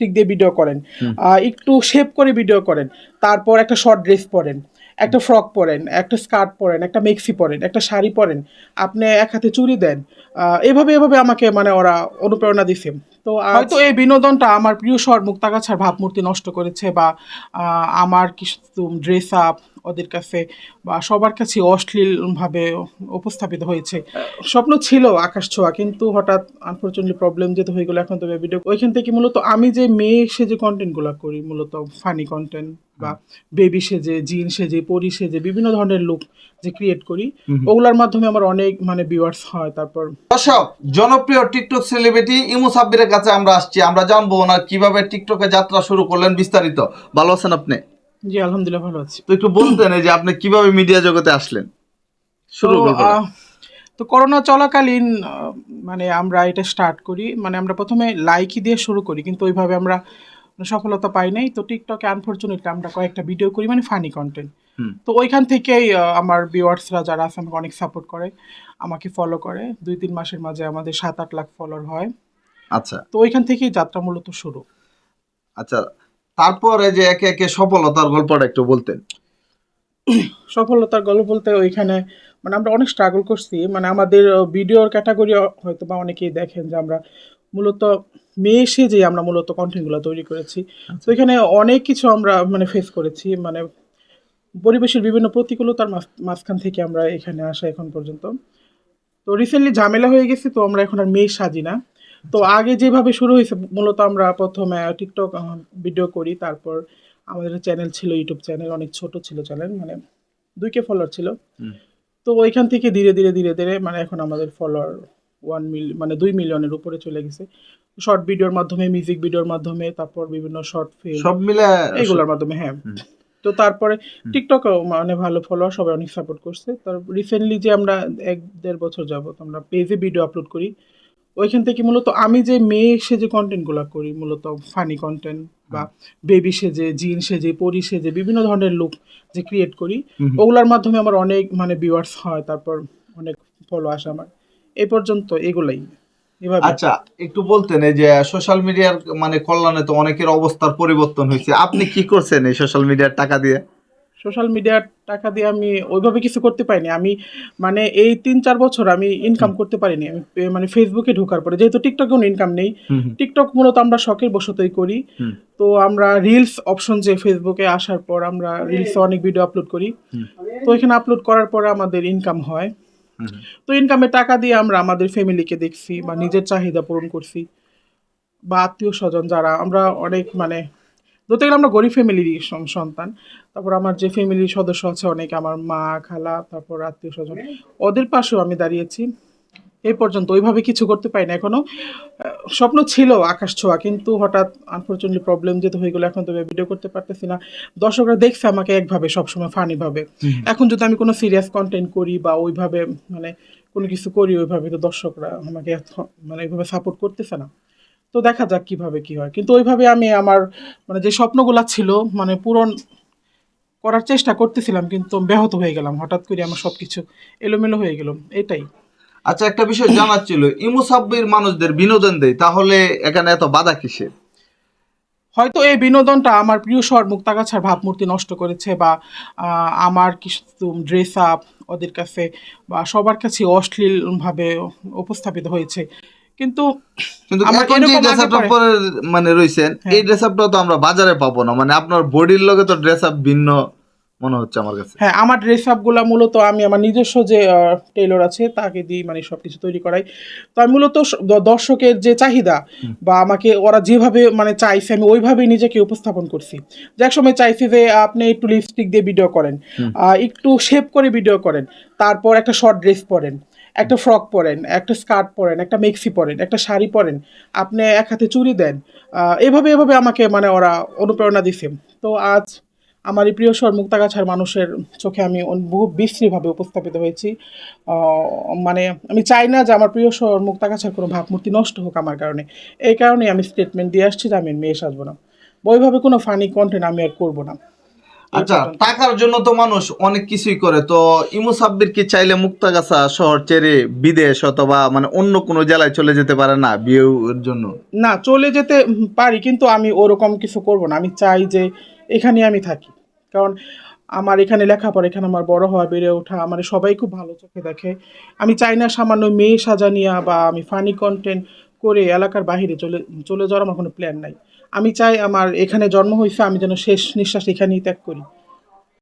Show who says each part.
Speaker 1: Lipstick দিয়ে video করেন। একটু শেপ করে ভিডিও করেন। তারপর একটা শর্ট ড্রেস পরেন একটা ফ্রক পরেন একটা স্কার্ট পরেন একটা মেক্সি পরেন একটা শাড়ি পরেন। আপনি এক হাতে চুরি দেন এভাবে এভাবে আমাকে মানে ওরা অনুপ্রেরণা দিছে। তো হয়তো এই বিনোদনটা আমার প্রিয় শহর মুক্তাগাছার ভাবমূর্তি নষ্ট করেছে বা আমার কিছু ড্রেস আপ ওদের কাছে বা সবার কাছে অশ্লীলভাবে উপস্থাপিত হয়েছে। স্বপ্ন ছিল আকাশ ছোঁয়া কিন্তু হঠাৎ আনফর্চুনেটলি প্রবলেম যেতে হয়ে গেলো এখন তো ভিডিও ওইখান থেকে মূলত আমি যে মেয়ে সেজে কন্টেন্টগুলো করি মূলত ফানি কন্টেন্ট বা বেবি সেজে জিন সেজে পরি সেজে বিভিন্ন ধরনের লুক যে ক্রিয়েট করি। ওগুলোর মাধ্যমে আমার অনেক মানে ভিউয়ার্স হয় তারপর
Speaker 2: দর্শক জনপ্রিয় টিকটক সেলিব্রিটি ইমু সাব্বিরের কাছে আমরা আসছি। আমরা জানব ওনার কীভাবে টিকটকে যাত্রা শুরু করলেন বিস্তারিত। ভালো আছেন আপনি?
Speaker 1: জি আলহামদুলিল্লাহ ভালো আছি।
Speaker 2: তো একটু বলতেন যে আপনি কীভাবে মিডিয়া জগতে আসলেন? শুরু
Speaker 1: তো, করোনা চলাকালীন মানে আমরা এটা স্টার্ট করি মানে আমরা প্রথমে লাইকই দিয়ে শুরু করি কিন্তু ওইভাবে আমরা সফলতা পাই নাই। তো টিকটকে আনফর্চুনেটলি আমরা কয়েকটা ভিডিও করি মানে ফানি কন্টেন্ট তো ওইখান থেকেই আমার ভিউয়ার্সরা যারা আছে আমাকে অনেক সাপোর্ট করে আমাকে ফলো করে। দুই তিন মাসের মাঝে আমাদের সাত আট লাখ ফলোয়ার হয়।
Speaker 2: আচ্ছা।
Speaker 1: তো ওইখান থেকেই যাত্রা মূলত শুরু।
Speaker 2: আচ্ছা তারপরে যে একে একে সফলতার গল্পটা একটু বলতেন।
Speaker 1: সফলতার গল্প বলতে ওইখানে মানে আমরা অনেক স্ট্রাগল করছি মানে আমাদের ভিডিওর ক্যাটাগরি হয়তো বা অনেকেই দেখেন যে আমরা মূলত মেয়ে সেজে আমরা মূলত কন্টেন্টগুলো তৈরি করেছি। তো এখানে অনেক কিছু আমরা মানে ফেস করেছি মানে পরিবেশের বিভিন্ন প্রতিকূলতার মাঝখান থেকে আমরা এখানে আসা এখন পর্যন্ত। তো রিসেন্টলি ঝামেলা হয়ে গেছে তো আমরা এখন আর মেয়ে সাজি না। তো আগে যেভাবে শুরু হয়েছে মূলত আমরা প্রথমে টিকটক ভিডিও করি তারপর আমাদের চ্যানেল ছিল ইউটিউব চ্যানেল অনেক ছোট ছিল চ্যানেল মানে দুই কে ফলোয়ার ছিল। তো ওইখান থেকে ধীরে ধীরে ধীরে ধীরে মানে এখন আমাদের ফলোয়ার ওয়ান মিল মানে দুই মিলিয়নের উপরে চলে গেছে। শর্ট ভিডিওর মাধ্যমে মিউজিক ভিডিওর মাধ্যমে তারপর বিভিন্ন শর্ট ফিল্ম
Speaker 2: সব মিলে
Speaker 1: এগুলোর মাধ্যমে হ্যাঁ। তো তারপরে টিকটকেও মানে ভালো ফলোয়ার সবাই অনেক সাপোর্ট করছে। তার রিসেন্টলি যে আমরা এক দেড় বছর যাবত আমরা পেজে ভিডিও আপলোড করি ওইখান থেকে মূলত আমি যে মেয়ে সেজে কন্টেন্টগুলো করি মূলত ফানি কন্টেন্ট বা বেবি সেজে জিন সেজে পরি সেজে বিভিন্ন ধরনের লুক যে ক্রিয়েট করি। ওগুলোর মাধ্যমে আমার অনেক মানে ভিউয়ার্স হয় তারপর অনেক ফলো আসে আমার। এই পর্যন্ত এগুলাই।
Speaker 2: আচ্ছা একটু বলতেন এই যে সোশ্যাল মিডিয়ার মানে কল্যাণে তো অনেকের অবস্থার পরিবর্তন হয়েছে। আপনি কি করছেন এই সোশ্যাল মিডিয়ার টাকা দিয়ে?
Speaker 1: সোশ্যাল মিডিয়ার টাকা দিয়ে আমি ওইভাবে কিছু করতে পারিনি। আমি মানে এই তিন চার বছর আমি ইনকাম করতে পারিনি। আমি মানে ফেসবুকে ঢোকার পরে যেহেতু টিকটকে কোনো ইনকাম নেই টিকটক মূলত আমরা শখের বশতই করি। তো আমরা রিলস অপশন যে ফেসবুকে আসার পর আমরা রিলসে অনেক ভিডিও আপলোড করি। তো এখানে আপলোড করার পরে আমাদের ইনকাম হয়। তো ইনকামের টাকা দিয়ে আমরা আমাদের ফ্যামিলিকে দেখছি বা নিজের চাহিদা পূরণ করছি। বা আত্মীয় স্বজন যারা আমরা অনেক মানে ধরতে গেলে আমরা গরিব ফ্যামিলির সন্তান। তারপর আমার যে ফ্যামিলির সদস্য আছে অনেক আমার মা খালা তারপর আত্মীয় স্বজন ওদের পাশেও আমি দাঁড়িয়েছি। এই পর্যন্ত ওইভাবে কিছু করতে পারি না এখনও। আহ, স্বপ্ন ছিল আকাশ ছোঁয়া কিন্তু হঠাৎ আনফর্চুনেটলি প্রবলেম যেতে হয়ে গেলো এখন তো ভিডিও করতে পারতেছি না। দর্শকরা দেখছে আমাকে একভাবে সবসময় ফানিভাবে এখন যদি আমি কোনো সিরিয়াস কন্টেন্ট করি বা ওইভাবে মানে কোনো কিছু করি ওইভাবে তো দর্শকরা আমাকে মানে ওইভাবে সাপোর্ট করতেছে না। তো দেখা যাক কীভাবে কি হয়। কিন্তু ওইভাবে আমি আমার মানে যে স্বপ্নগুলা ছিল মানে পূরণ করার চেষ্টা করতেছিলাম কিন্তু ব্যাহত হয়ে গেলাম। হঠাৎ করে আমার সবকিছু এলোমেলো হয়ে গেল। এটাই।
Speaker 2: আচ্ছা একটা বিষয় জানার ছিল ইমু সাব্বির মানুষদের বিনোদন দেয় তাহলে এখানে এত বাধা কিসের?
Speaker 1: হয়তো এই বিনোদনটা আমার প্রিয় শহর মুক্তাগাছার ভাবমূর্তি নষ্ট করেছে বা আমার কিছু ড্রেস আপ ওদের কাছে বা সবার কাছে অশ্লীলভাবে উপস্থাপিত হয়েছে। কিন্তু
Speaker 2: কিন্তু
Speaker 1: আমার
Speaker 2: এখন যে ড্রেস আপটা
Speaker 1: পরে-
Speaker 2: পরে মানে রয়েছেন
Speaker 1: হ্যাঁ।
Speaker 2: এই ড্রেস আপটা তো আমরা বাজারে পাবো না। মানে আপনার বডির লগে তো ড্রেস আপ ভিন্ন মনে হচ্ছে আমার কাছে।
Speaker 1: হ্যাঁ আমার ড্রেস আপগুলো মূলত আমি আমার নিজস্ব যে টেলর আছে তাকে দিয়ে মানে সব কিছু তৈরি করাই। তো আমি মূলত দর্শকের যে চাহিদা বা আমাকে ওরা যেভাবে মানে চাইছে আমি ওইভাবেই নিজেকে উপস্থাপন করছি। যে এক সময় চাইছি যে আপনি একটু লিপস্টিক দিয়ে ভিডিও করেন একটু শেপ করে ভিডিও করেন তারপর একটা শর্ট ড্রেস পরেন। একটা ফ্রক পরেন, একটা স্কার্ট পরেন, একটা মেক্সি পরেন, একটা শাড়ি পরেন, আপনি এক হাতে চুড়ি দেন এভাবে এভাবে আমাকে মানে ওরা অনুপ্রেরণা দিছে। তো আজ আমার এই প্রিয় স্বর মুক্তাগাছার মানুষের চোখে আমি বহু বিশ্রীভাবে উপস্থাপিত হয়েছি। মানে আমি চাই না যে আমার প্রিয় স্বর মুক্তাগাছার কোনো ভাবমূর্তি নষ্ট হোক আমার কারণে। এই কারণে আমি স্টেটমেন্ট দিয়ে আসছি যে আমি মেয়ে সাজবো না। ওইভাবে কোনো ফানি কন্টেন্ট আমি আর করব না।
Speaker 2: আচ্ছা টাকার জন্য তো মানুষ অনেক কিছুই করে। তো ইমু সাব্বির কি চাইলে মুক্তাগাছা শহর ছেড়ে বিদেশ অথবা মানে অন্য কোনো জেলায় চলে যেতে পারে না বিয়ের জন্য?
Speaker 1: না চলে যেতে পারি কিন্তু আমি ওরকম কিছু করব না। আমি চাই যে এখানে আমি থাকি। কারণ আমার এখানে লেখাপড়া এখানে আমার বড় হওয়া বেড়ে ওঠা আমার সবাই খুব ভালো চোখে দেখে। আমি চাই না সামান্য মেয়ে সাজানিয়া বা আমি ফানি কন্টেন্ট করে এলাকার বাইরে চলে চলে যাওয়ার আমার কোনো প্ল্যান নাই। আমি চাই আমার এখানে জন্ম হয়েছে আমি যেন শেষ নিঃশ্বাস এখানেই ত্যাগ করি।